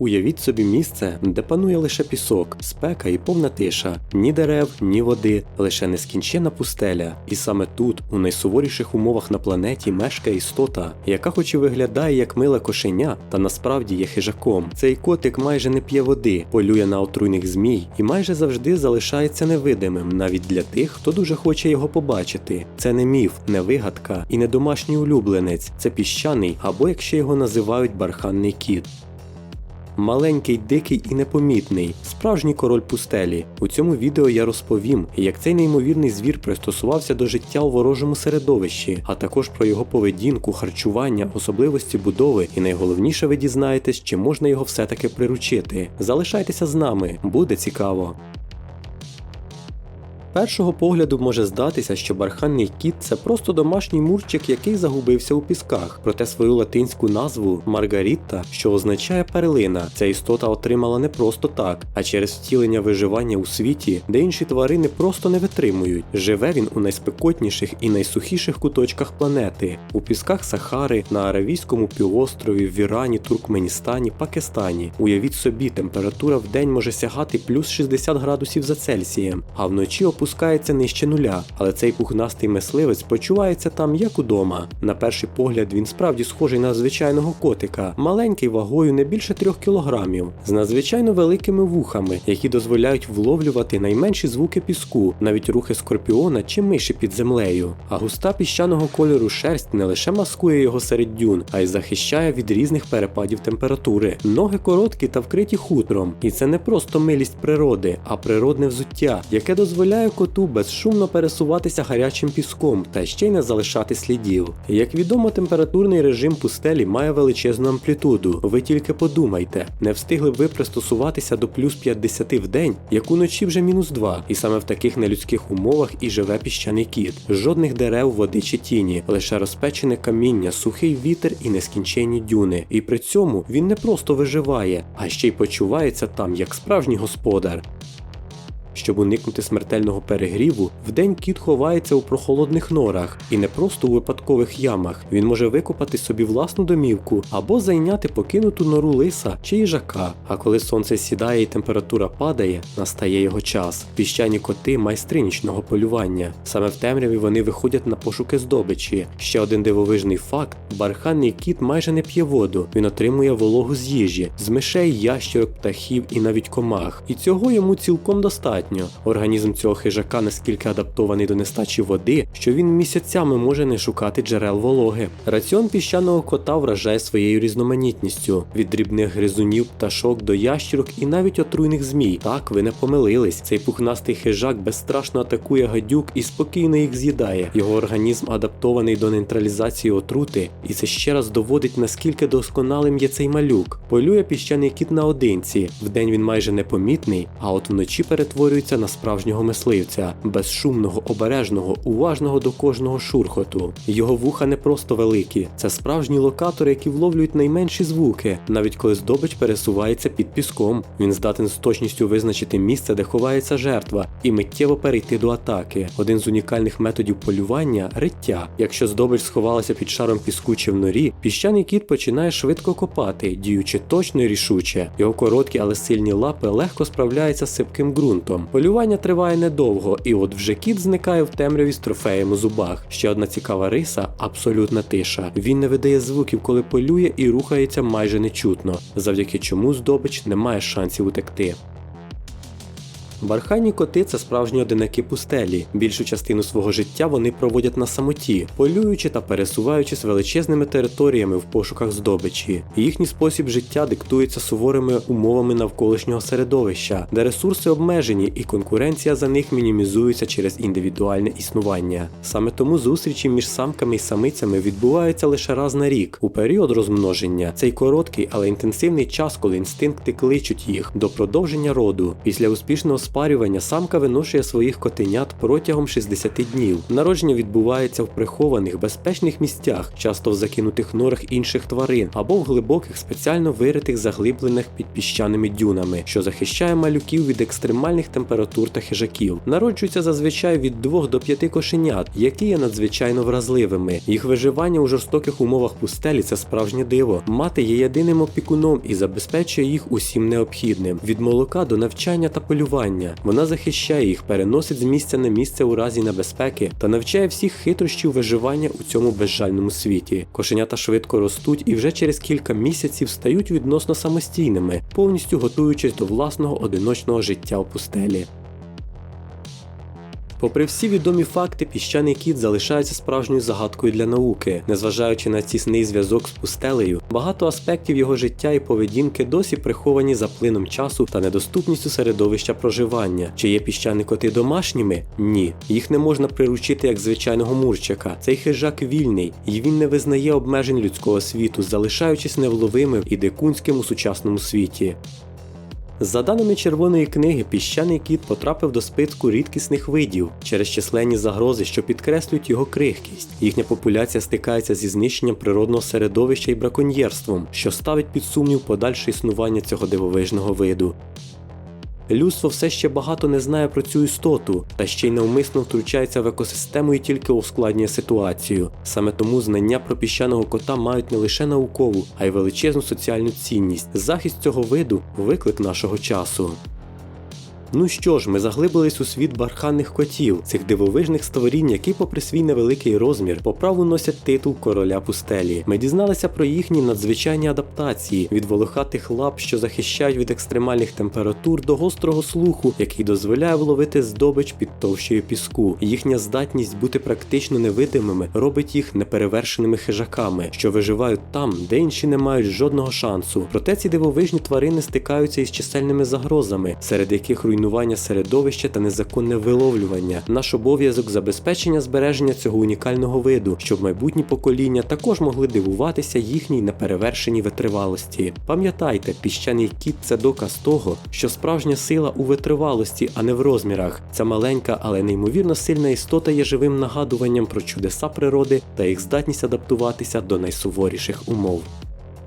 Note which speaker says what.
Speaker 1: Уявіть собі місце, де панує лише пісок, спека і повна тиша, ні дерев, ні води, лише нескінчена пустеля. І саме тут, у найсуворіших умовах на планеті, мешкає істота, яка хоч і виглядає як миле кошеня, та насправді є хижаком. Цей котик майже не п'є води, полює на отруйних змій і майже завжди залишається невидимим, навіть для тих, хто дуже хоче його побачити. Це не міф, не вигадка і не домашній улюбленець, це піщаний або як ще його називають барханний кіт. Маленький, дикий і непомітний, справжній король пустелі. У цьому відео я розповім, як цей неймовірний звір пристосувався до життя у ворожому середовищі, а також про його поведінку, харчування, особливості будови, і найголовніше ви дізнаєтесь, чи можна його все-таки приручити. Залишайтеся з нами, буде цікаво. Першого погляду може здатися, що барханний кіт це просто домашній мурчик, який загубився у пісках. Проте свою латинську назву Маргаріта, що означає перлина, ця істота отримала не просто так, а через втілення виживання у світі, де інші тварини просто не витримують. Живе він у найспекотніших і найсухіших куточках планети, у пісках Сахари, на Аравійському півострові, в Ірані, Туркменістані, Пакистані. Уявіть собі, температура в день може сягати плюс 60 градусів за Цельсієм, а вночі опускається нижче нуля, але цей пухнастий мисливець почувається там як удома. На перший погляд він справді схожий на звичайного котика, маленький вагою не більше трьох кілограмів, з надзвичайно великими вухами, які дозволяють вловлювати найменші звуки піску, навіть рухи скорпіона чи миші під землею. А густа піщаного кольору шерсть не лише маскує його серед дюн, а й захищає від різних перепадів температури. Ноги короткі та вкриті хутром, і це не просто милість природи, а природне взуття, яке дозволяє коту безшумно пересуватися гарячим піском та ще й не залишати слідів. Як відомо, температурний режим пустелі має величезну амплітуду. Ви тільки подумайте, не встигли б ви пристосуватися до плюс 50 в день, як уночі вже мінус 2. І саме в таких нелюдських умовах і живе піщаний кіт. Жодних дерев, води чи тіні, лише розпечене каміння, сухий вітер і нескінченні дюни. І при цьому він не просто виживає, а ще й почувається там як справжній господар. Щоб уникнути смертельного перегріву, вдень кіт ховається у прохолодних норах і не просто у випадкових ямах. Він може викопати собі власну домівку або зайняти покинуту нору лиса чи їжака. А коли сонце сідає і температура падає, настає його час. Піщані коти майстри нічного полювання. Саме в темряві вони виходять на пошуки здобичі. Ще один дивовижний факт: барханний кіт майже не п'є воду. Він отримує вологу з їжі, з мишей, ящерок, птахів і навіть комах. І цього йому цілком достатньо. Організм цього хижака наскільки адаптований до нестачі води, що він місяцями може не шукати джерел вологи. Раціон піщаного кота вражає своєю різноманітністю від дрібних гризунів, пташок до ящірок і навіть отруйних змій. Так, ви не помилились. Цей пухнастий хижак безстрашно атакує гадюк і спокійно їх з'їдає. Його організм адаптований до нейтралізації отрути, і це ще раз доводить наскільки досконалим є цей малюк. Полює піщаний кіт наодинці. Вдень він майже непомітний, а от вночі перетворюється на справжнього мисливця, безшумного, обережного, уважного до кожного шурхоту. Його вуха не просто великі, це справжні локатори, які вловлюють найменші звуки, навіть коли здобич пересувається під піском. Він здатен з точністю визначити місце, де ховається жертва, і миттєво перейти до атаки. Один з унікальних методів полювання риття. Якщо здобич сховалася під шаром піску чи в норі, піщаний кіт починає швидко копати, діючи точно і рішуче. Його короткі, але сильні лапи легко справляються з сипким ґрунтом. Полювання триває недовго, і от вже кіт зникає в темряві з трофеєм у зубах. Ще одна цікава риса абсолютна тиша. Він не видає звуків, коли полює і рухається майже нечутно, завдяки чому здобич не має шансів утекти. Барханні коти це справжні одинаки пустелі. Більшу частину свого життя вони проводять на самоті, полюючи та пересуваючись величезними територіями в пошуках здобичі. Їхній спосіб життя диктується суворими умовами навколишнього середовища, де ресурси обмежені і конкуренція за них мінімізується через індивідуальне існування. Саме тому зустрічі між самками і самицями відбуваються лише раз на рік у період розмноження. Цей короткий, але інтенсивний час, коли інстинкти кличуть їх до продовження роду. Після успішного спарювання самка виношує своїх котенят протягом 60 днів. Народження відбувається в прихованих безпечних місцях, часто в закинутих норах інших тварин або в глибоких спеціально виритих заглиблених під піщаними дюнами, що захищає малюків від екстремальних температур та хижаків. Народжуються зазвичай від 2 до 5 кошенят, які є надзвичайно вразливими. Їх виживання у жорстоких умовах пустелі це справжнє диво. Мати є єдиним опікуном і забезпечує їх усім необхідним від молока до навчання та полювання. Вона захищає їх, переносить з місця на місце у разі небезпеки та навчає всіх хитрощів виживання у цьому безжальному світі. Кошенята швидко ростуть і вже через кілька місяців стають відносно самостійними, повністю готуючись до власного одиночного життя у пустелі. Попри всі відомі факти, піщаний кіт залишається справжньою загадкою для науки, незважаючи на тісний зв'язок з пустелею, багато аспектів його життя і поведінки досі приховані за плином часу та недоступністю середовища проживання. Чи є піщані коти домашніми? Ні. Їх не можна приручити як звичайного мурчика. Цей хижак вільний, і він не визнає обмежень людського світу, залишаючись невловимим і дикунським у сучасному світі. За даними Червоної книги, піщаний кіт потрапив до списку рідкісних видів через численні загрози, що підкреслюють його крихкість. Їхня популяція стикається зі знищенням природного середовища і браконьєрством, що ставить під сумнів подальше існування цього дивовижного виду. Людство все ще багато не знає про цю істоту, та ще й навмисно втручається в екосистему і тільки ускладнює ситуацію. Саме тому знання про піщаного кота мають не лише наукову, а й величезну соціальну цінність. Захист цього виду виклик нашого часу. Ну що ж, ми заглибились у світ барханних котів, цих дивовижних створінь, які, попри свій невеликий розмір, по праву носять титул короля пустелі. Ми дізналися про їхні надзвичайні адаптації від волохатих лап, що захищають від екстремальних температур, до гострого слуху, який дозволяє вловити здобич під товщею піску. Їхня здатність бути практично невидимими робить їх неперевершеними хижаками, що виживають там, де інші не мають жодного шансу. Проте ці дивовижні тварини стикаються із чисельними загрозами, серед яких руйнування середовища та незаконне виловлювання. Наш обов'язок забезпечення збереження цього унікального виду, щоб майбутні покоління також могли дивуватися їхній неперевершеній витривалості. Пам'ятайте, піщаний кіт це доказ того, що справжня сила у витривалості, а не в розмірах. Ця маленька, але неймовірно сильна істота є живим нагадуванням про чудеса природи та їх здатність адаптуватися до найсуворіших умов.